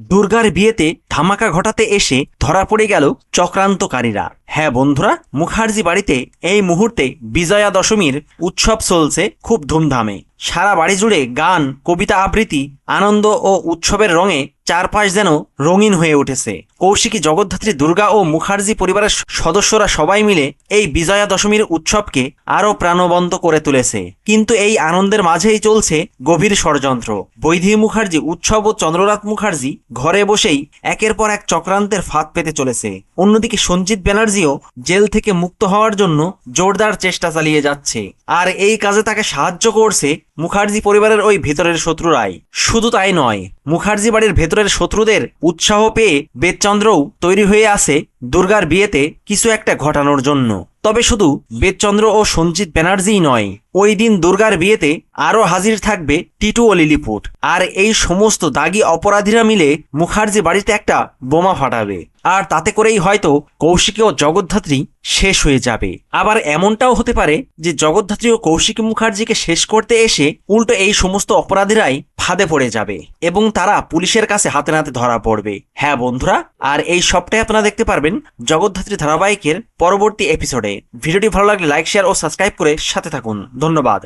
দুর্গার বিয়েতে ধামাকা ঘটাতে এসে ধরা পড়ে গেল চক্রান্তকারীরা। হ্যাঁ বন্ধুরা, মুখার্জি বাড়িতে এই মুহূর্তে বিজয়া দশমীর উৎসব চলছে খুব ধুমধামে। সারা বাড়ি জুড়ে গান, কবিতা আবৃত্তি, আনন্দ ও উৎসবের রঙে চারপাশ যেন রঙিন হয়ে উঠেছে। কৌশিকী জগদ্ধাত্রী দুর্গা ও মুখার্জি পরিবারের সদস্যরা সবাই মিলে এই বিজয়া দশমীর উৎসবকে আরও প্রাণবন্ত করে তুলেছে। কিন্তু এই আনন্দের মাঝেই চলছে গভীর ষড়যন্ত্র। বৈধি মুখার্জি, উৎসব ও চন্দ্রনাথ মুখার্জি ঘরে বসেই একের পর এক চক্রান্তের ফাঁদ পেতে চলেছে। অন্যদিকে সঞ্জিত ব্যানার্জিও জেল থেকে মুক্ত হওয়ার জন্য জোরদার চেষ্টা চালিয়ে যাচ্ছে। আর এই কাজে তাকে সাহায্য করছে মুখার্জি পরিবারের ওই ভিতরের শত্রুরাই। শুধু তাই নয় মুখার্জি বাড়ির ভেতরের শত্রুদের উৎসাহ পেয়ে বেদচন্দ্রও তৈরি হয়ে আসে দুর্গার বিয়েতে কিছু একটা ঘটানোর জন্য। তবে শুধু বেদচন্দ্র ও সঞ্জিত ব্যানার্জিই নয়, ওই দিন দুর্গার বিয়েতে আরও হাজির থাকবে টিটু ও লিলিপুট। আর এই সমস্ত দাগি অপরাধীরা মিলে মুখার্জি বাড়িতে একটা বোমা ফাটাবে। আর তাতে করেই হয়তো কৌশিকী ও জগদ্ধাত্রী শেষ হয়ে যাবে। আবার এমনটাও হতে পারে যে জগদ্ধাত্রী ও কৌশিকী মুখার্জিকে শেষ করতে এসে উল্টো এই সমস্ত অপরাধীরাই ফাঁদে পড়ে যাবে এবং তারা পুলিশের কাছে হাতে নাতে ধরা পড়বে। হ্যাঁ বন্ধুরা, আর এই সবটাই আপনারা দেখতে পারবেন জগদ্ধাত্রী ধারাবাহিকের পরবর্তী এপিসোডে ভিডিওটি ভালো লাগলে লাইক শেয়ার ও সাবস্ক্রাইব করে সাথে থাকুন। ধন্যবাদ।